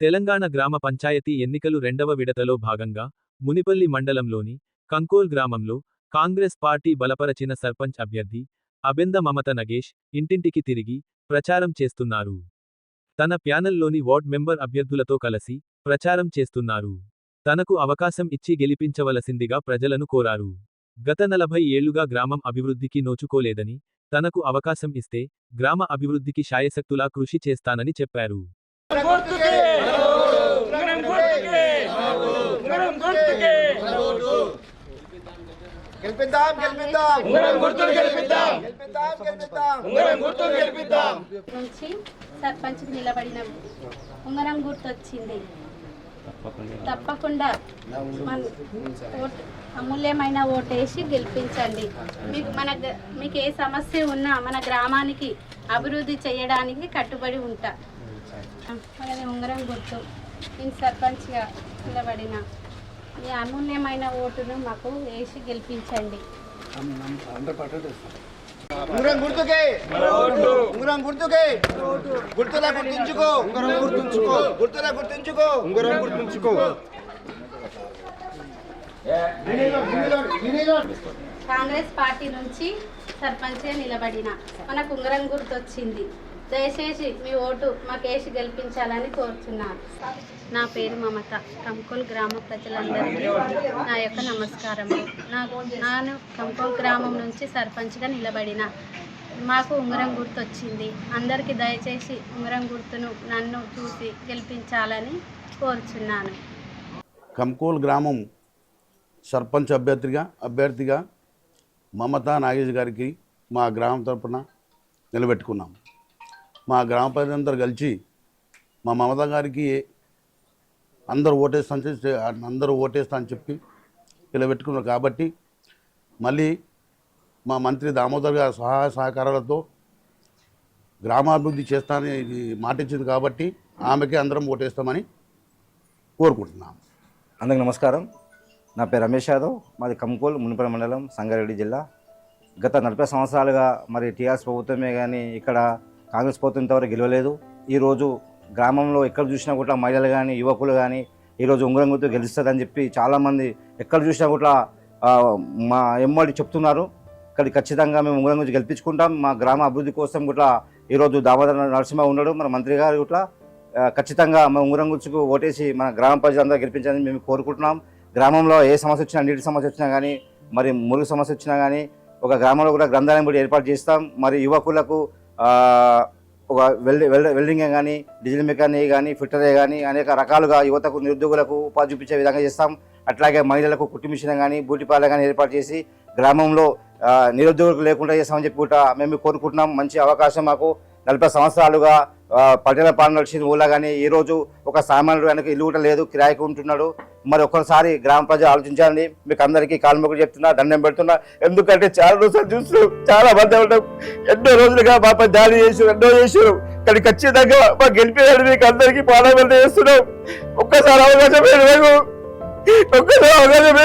తెలంగాణ గ్రామ పంచాయతీ ఎన్నికలు రెండవ విడతలో భాగంగా మునిపల్లి మండలంలోని కంకోల్ గ్రామంలో కాంగ్రెస్ పార్టీ బలపరచిన సర్పంచ్ అభ్యర్థి అబెంద మమత నగేష్ ఇంటింటికి తిరిగి ప్రచారం చేస్తున్నారు. తన ప్యానెల్లోని వార్డ్ మెంబర్ అభ్యర్థులతో కలిసి ప్రచారం చేస్తున్నారు. తనకు అవకాశం ఇచ్చి గెలిపించవలసిందిగా ప్రజలను కోరారు. గత నలభై ఏళ్ళుగా గ్రామం అభివృద్ధికి నోచుకోలేదని తనకు అవకాశం ఇస్తే గ్రామ అభివృద్ధికి శాయశక్తులా కృషి చేస్తానని చెప్పారు. గుర్తుకే. ఉంగరం గుర్తుకే. ఉంగరం గుర్తుకే. గెలిపిద్దాం గెలిపిద్దాం. ఉంగరం గుర్తులు గెలిపిద్దాం. గెలిపిద్దాం గెలిపిద్దాం. ఉంగరం గుర్తులు గెలిపిద్దాం. నుంచి సర్పంచ్కి నిలబడిన. ఉంగరం గుర్తొచ్చింది. తప్పకుండా మన ఓటు అమూల్యమైన ఓటేసి గెలిపించండి. మీకు మన మీకు ఏ సమస్య ఉన్నా మన గ్రామానికి అభివృద్ధి చేయడానికి కట్టుబడి ఉంటా. మనది ఉంగరం గుర్తు. నేను సర్పంచ్గా నిలబడిన మీ అమూల్యమైన ఓటును మాకు వేసి గెలిపించండి. ఉంగరం గుర్తుకే. ఉంగరం గుర్తుకే. గుర్తులా గుర్తుంచుకో. ఉంగరం గుర్తుంచుకో. గుర్తులా గుర్తుంచుకో. ఉంగరం గుర్తుంచుకో. కాంగ్రెస్ పార్టీ నుంచి సర్పంచ్గా నిలబడిన. మనకు ఉంగరం గుర్తొచ్చింది. దయచేసి మీ ఓటు మాకేసి గెలిపించాలని కోరుతున్నాను నా పేరు మమత. కంకోల్ గ్రామ ప్రజలందరికీ నా యొక్క నమస్కారం నాకు నాను కంకోల్ గ్రామం నుంచి సర్పంచ్గా నిలబడిన. మాకు ఉంగరం గుర్తొచ్చింది. అందరికీ దయచేసి ఉంగరం గుర్తును నన్ను చూసి గెలిపించాలని కోరుచున్నాను. కంకోల్ గ్రామం సర్పంచ్ అభ్యర్థిగా అభ్యర్థిగా మమతా నాగేష్ గారికి మా గ్రామం తరపున నిలబెట్టుకున్నాం మా గ్రామ ప్రజలందరూ కలిసి మా మమత గారికి అందరూ ఓటేస్తా చెప్పి అందరూ ఓటేస్తా అని చెప్పి నిలబెట్టుకున్నారు. కాబట్టి మళ్ళీ మా మంత్రి దామోదర్ గారి సహాయ సహకారాలతో గ్రామాభివృద్ధి చేస్తానని ఇది మాట ఇచ్చింది కాబట్టి ఆమెకి అందరం ఓటేస్తామని కోరుకుంటున్నాం. అందరికి నమస్కారం. నా పేరు రమేష్ యాదవ్. మాది కంకోల్ మునిపల మండలం సంగారెడ్డి జిల్లా. గత నలభై సంవత్సరాలుగా మరి టీఆర్ఎస్ ప్రభుత్వమే కానీ ఇక్కడ కాంగ్రెస్ ప్రభుత్వం ఇంతవరకు గెలవలేదు. ఈరోజు గ్రామంలో ఎక్కడ చూసినా కూడా మహిళలు కానీ యువకులు కానీ ఈరోజు ఉంగరం గుర్తు గెలుస్తుందని చెప్పి చాలామంది ఎక్కడ చూసినా కూడా మా ఎమ్మడి చెప్తున్నారు. ఇక్కడ ఖచ్చితంగా మేము ఉంగరం గురించి గెలిపించుకుంటాం. మా గ్రామ అభివృద్ధి కోసం కూడా ఈరోజు దామోదర నరసింహ ఉన్నాడు. మన మంత్రి గారు కూడా ఖచ్చితంగా మా ఉంగరం గుర్చుకు ఓటేసి మన గ్రామ ప్రజలందరూ గెలిపించాలని మేము కోరుకుంటున్నాం. గ్రామంలో ఏ సమస్య వచ్చినా నీటి సమస్య వచ్చినా కానీ మరి మురుగు సమస్య వచ్చినా కానీ ఒక గ్రామంలో కూడా గ్రంథాలయం కూడా ఏర్పాటు చేస్తాం. మరి యువకులకు ఒక వెల్డ్ వెల్డింగ్ వెల్డింగే కానీ డీజిల్ మెకానిక్ కానీ ఫిట్టరే కానీ అనేక రకాలుగా యువతకు నిరుద్యోగులకు ఉపాధి చూపించే విధంగా చేస్తాం. అట్లాగే మహిళలకు కుట్టు మిషన్ కానీ బూటిపాల కానీ ఏర్పాటు చేసి గ్రామంలో నిరుద్యోగులకు లేకుండా చేస్తామని చెప్పి కూడా మేము కోరుకుంటున్నాం. మంచి అవకాశం మాకు. నలభై సంవత్సరాలుగా పట్టణ పాలన నడిచిన ఊళ్ళో కానీ ఈరోజు ఒక సామాన్యుడు వెనక ఇల్లు కూడా లేదు కిరాయికి ఉంటున్నాడు. మరి ఒక్కసారి గ్రామ ప్రజలు ఆలోచించాలని మీకు అందరికీ కాల్మొక్కలు చెప్తున్నా దండం పెడుతున్నా. ఎందుకంటే చాలా రోజులు చూస్తున్నాం చాలా మంది ఉంటాం ఎన్నో రోజులుగా మాపై దాడి చేసి ఎన్నో చేసారు కానీ ఖచ్చితంగా మా గెలిపేదాన్ని మీకు అందరికీ పాలన చేస్తున్నాం. ఒక్కసారి అవకాశం ఒక్కసారి అవకాశం